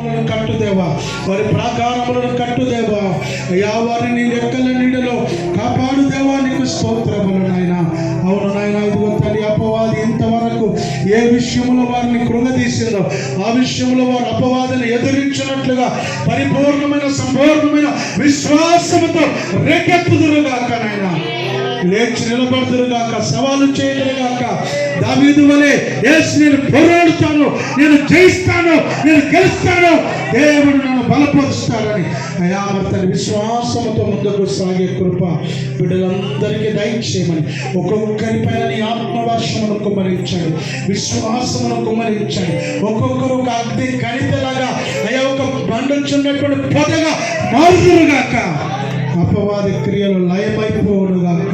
కట్టుదేవా. వారి ప్రాకారములను కట్టుదేవా. అయ్యా వారిని నీ రెక్కల నీడలో కాపాడుదేవా. నీకు స్తోత్రములు నాయన. అవును నాయన ఇదిగో తల్లి అపవాది ఇంతవరకు ఏ విషయంలో వారిని కృంగదీసిందో ఆ విషయంలో వారు అపవాదిని ఎదిరించినట్లుగా పరిపూర్ణమైన సంపూర్ణమైన విశ్వాసముతో రేకెత్తుదురుగాక నాయన. లేచి నిలబడుదురుగాక సవాలు చేయదురుగాక దావీదు వలె ఎస్ నేను పోరాడుతాను నేను జయిస్తాను నేను గెలుస్తాను. దేవుడు నన్ను బలపరుస్తాడని అయా మరి తన విశ్వాసముతో ముందుకు సాగే కృప బిడ్డలందరికీ దయచేయమని ఒక్కొక్కరి పైన నీ ఆత్మవర్షమును కుమ్మరించాడు విశ్వాసమును కుమ్మరించాడు. ఒక్కొక్కరు ఒక అగ్ని కణితలాగా అయ్యా ఒక బండొచ్చున్నటువంటి పొదగా మారుదురుగాక అపవాది క్రియలు లయమైపోవును గాక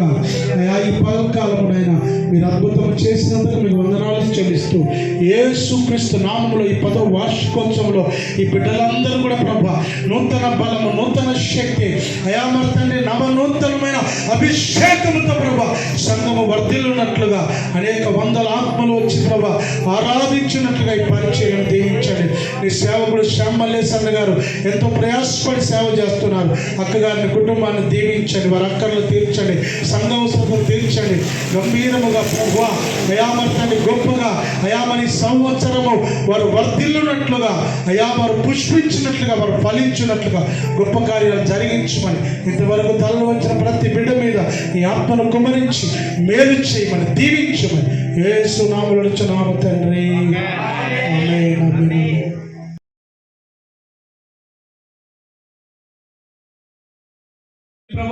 అయా ఈ పదకాలమునైనా మీరు అద్భుతం చేసినందుకు మీకు వందనాలు చెల్లిస్తూ యేసుక్రీస్తు నామంలో ఈ పదవ వార్షికోత్సవంలో ఈ బిడ్డలందరూ కూడా ప్రభా నూతన బలము నూతన శక్తి అయామర తండ్రి నవ నూతనమైన అభిషేకముతో ప్రభా సంఘము వర్ధిల్లున్నట్లుగా అనేక వందల ఆత్మలు వచ్చి ప్రభా ఆరాధించినట్లుగా ఈ పరిచయం దీవించండి. నీ సేవకుడు శ్యామల్లేసన్న గారు ఎంతో ప్రయాసపడి సేవ చేస్తున్నారు. అక్కగారిని కుటుంబాన్ని దీవించండి వారి అక్కర్లు తీర్చండి సంఘవసరం తీర్చండి. గంభీరముగా ప్రభువా అయామర్తని గొప్పగా అయామని సంవత్సరము వారు వర్ధిల్లునట్లుగా అయా వారు పుష్పించినట్లుగా వారు ఫలించినట్లుగా గొప్ప కార్యాలు జరిగించమని ఇంతవరకు తలలు వచ్చిన ప్రతి బిడ్డ మీద ఈ ఆత్మను కుమరించి మేలు చేయమని దీవించమని ఏసు నామలు నామ తండ్రి.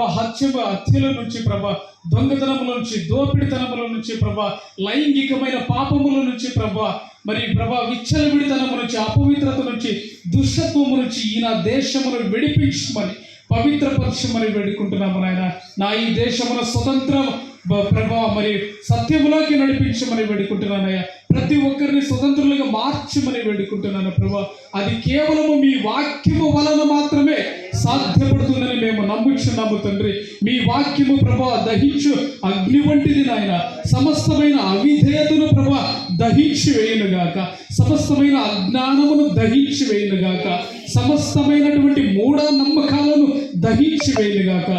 ప్రభా హత్య హత్యల నుంచి ప్రభా దొంగతనముల నుంచి దోపిడితనముల నుంచి ప్రభా లైంగికమైన పాపముల నుంచి ప్రభా మరి ప్రభా విచ్చలవిడితనము నుంచి అపవిత్రత నుంచి దుష్టత్వము నుంచి ఈయన దేశమును విడిపించమని పవిత్రపరచమని వేడుకుంటున్నాము నాయన. నా ఈ దేశమున స్వతంత్రం ప్రభావ మరి సత్యములోకి నడిపించమని వేడుకుంటున్నానయ్యా. ప్రతి ఒక్కరిని స్వతంత్రులుగా మార్చమని వేడుకుంటున్నాను ప్రభా. అది కేవలము మీ వాక్యము వలన మాత్రమే సాధ్యపడుతుందని మేము నమ్ముచున్నాము తండ్రి. మీ వాక్యము ప్రభా దహించు అగ్ని వంటిది నాయన. సమస్తమైన అవిధేయతను ప్రభా దహించి వేయునుగాక సమస్తమైన అజ్ఞానమును దహించి వేయునుగాక సమస్తమైనటువంటి మూఢ నమ్మకాలను దహించి వేయుగాక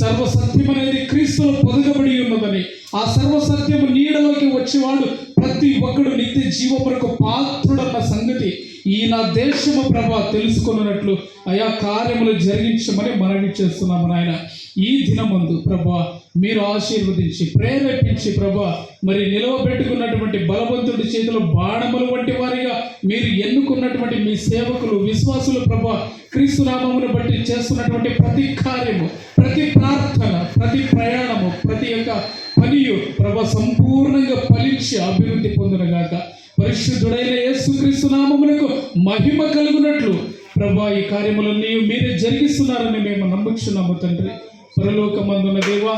సర్వసత్యం అనేది క్రీస్తులో పొదగబడి ఉన్నదని. ఆ సర్వసత్యము నీడలోకి వచ్చేవాడు ప్రతి ఒక్కడు నిత్య జీవములకు పాత్రుడన్న సంగతి ఈ నా దేశము ప్రభా తెలుసుకున్నట్లు అయా కార్యములు జరిగించమని మనవి చేస్తున్నాము నాయన. ఈ దినమందు ప్రభా మీరు ఆశీర్వదించి ప్రేరేపించి ప్రభా మరి నిలవబెట్టుకున్నటువంటి బలవంతుడి చేతిలో బాణములు వంటి వారిగా మీరు ఎన్నుకున్నటువంటి మీ సేవకులు విశ్వాసులు ప్రభ క్రీస్తునామమును బట్టి చేస్తున్నటువంటి ప్రతి కార్యము ప్రతి ప్రార్థన ప్రతి ప్రయాణము ప్రతి యొక్క పనియు ప్రభ సంపూర్ణంగా ఫలించి అభివృద్ధి పొందునగాక. పరిశుద్ధుడైన యేసుక్రీస్తు నామమునకు మహిమ కలుగునట్లు ప్రభా ఈ కార్యములన్నీ మీరే జరిగిస్తున్నారని మేము నమ్ముచున్నాము తండ్రి. పరలోకమందున దేవా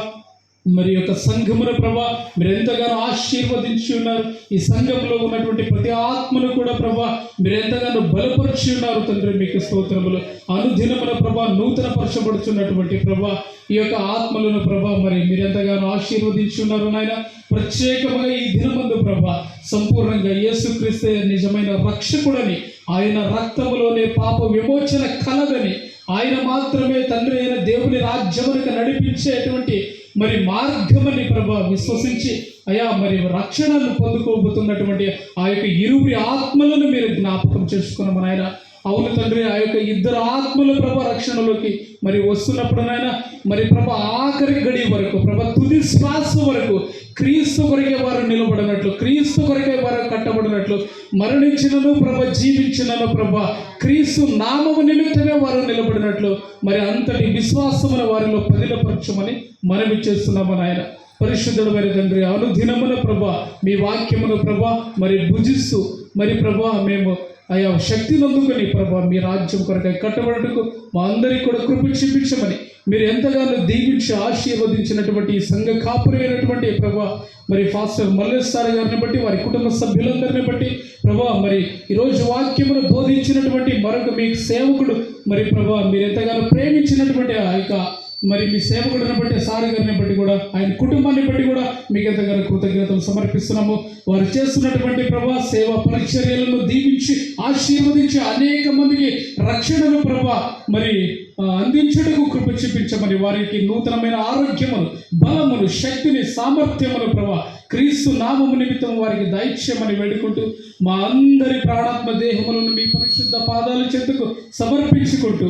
మరి యొక్క సంఘమున ప్రభా మీరు ఎంతగానో ఆశీర్వదించి ఉన్నారు. ఈ సంఘంలో ఉన్నటువంటి ప్రతి ఆత్మను కూడా ప్రభా మీరు ఎంతగానో బలపరిచి ఉన్నారు తండ్రి మీకు స్తోత్రములు. అనుదినమున ప్రభా నూతన పరచబడుచున్నటువంటి ప్రభా ఈ యొక్క ఆత్మలను ప్రభా మరి మీరు ఎంతగానో ఆశీర్వదించి ఉన్నారు నాయన. ప్రత్యేకముగా ఈ దినమందు ప్రభా సంపూర్ణంగా యేసుక్రీస్తే నిజమైన రక్షకుడని ఆయన రక్తములోనే పాప విమోచన కలదని ఆయన మాత్రమే తండ్రి అయిన దేవుని రాజ్యమునకు నడిపించేటువంటి మరి మార్గమని ప్రభా విశ్వసించి అయా మరి రక్షణను పొందుకోబోతున్నటువంటి ఆ యొక్క ఇరువురి ఆత్మలను మీరు జ్ఞాపకం చేసుకున్నాము నాయన. అవును తండ్రి ఆ యొక్క ఇద్దరు ఆత్మల ప్రభ రక్షణలోకి మరి వస్తున్నప్పుడు నాయన మరి ప్రభ ఆఖరి గడి వరకు ప్రభ తుది శ్వాస వరకు క్రీస్తు కొరకే వారు నిలబడినట్లు క్రీస్తు కొరకే వారు కట్టబడినట్లు మరణించినను ప్రభ జీవించినను ప్రభ క్రీస్తు నామము నిమిత్తమే వారు నిలబడినట్లు మరి అంతటి విశ్వాసమున వారిలో పదిలపరచమని మనవి చేస్తున్నాము నాయన. పరిశుద్ధుడు మరి తండ్రి అనుదినమున ప్రభ మీ వాక్యమును ప్రభ మరి భుజిస్తూ మరి ప్రభ మేము అయ్యా శక్తి నందుకొని ప్రభా మీ రాజ్యం కొరకై కట్టబడటకు మా అందరికీ కూడా కృప చూపించమని మీరు ఎంతగానో దీవించి ఆశీర్వదించినటువంటి ఈ సంఘ కాపురైనటువంటి ప్రభా మరి ఫాస్టర్ మల్లేశ్వర గారిని బట్టి వారి కుటుంబ సభ్యులందరిని బట్టి ప్రభా మరి ఈరోజు వాక్యమును బోధించినటువంటి మరొక మీ సేవకుడు మరి ప్రభా మీరు ఎంతగానో ప్రేమించినటువంటి ఆ యొక్క మరి మీ సేవకుడిని బట్టి సారి గారిని బట్టి కూడా ఆయన కుటుంబాన్ని బట్టి కూడా మీకు ఎంతగానో కృతజ్ఞతలు సమర్పిస్తున్నాము. వారు చేస్తున్నటువంటి ప్రభా సేవ పరిచర్యలను దీవించి ఆశీర్వదించి అనేక మందికి రక్షణను ప్రభా మరి ఆ, అందించుటకు కృప చూపించమని వారికి నూతనమైన ఆరోగ్యములు బలములు శక్తిని సామర్థ్యమును ప్రభా క్రీస్తు నామము నిమిత్తం వారికి దైత్యమని వేడుకుంటూ మా అందరి ప్రాణాత్మ దేహములను మీ పరిశుద్ధ పాదాల చెందుకు సమర్పించుకుంటూ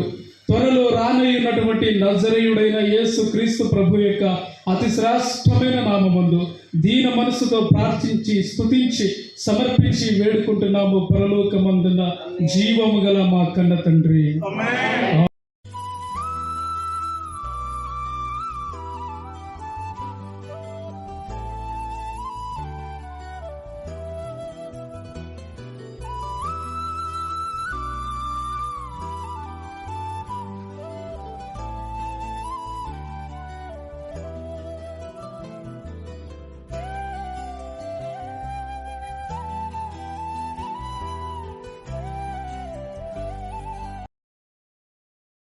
త్వరలో రానయ్యున్నటువంటి నజరేయుడైన యేసు క్రీస్తు ప్రభు యొక్క అతి శ్రేష్టమైన నామమందు దీన మనసుతో ప్రార్థించి స్తుతించి సమర్పించి వేడుకుంటున్నాము. పరలోకమందున జీవము గల మా కన్న తండ్రి.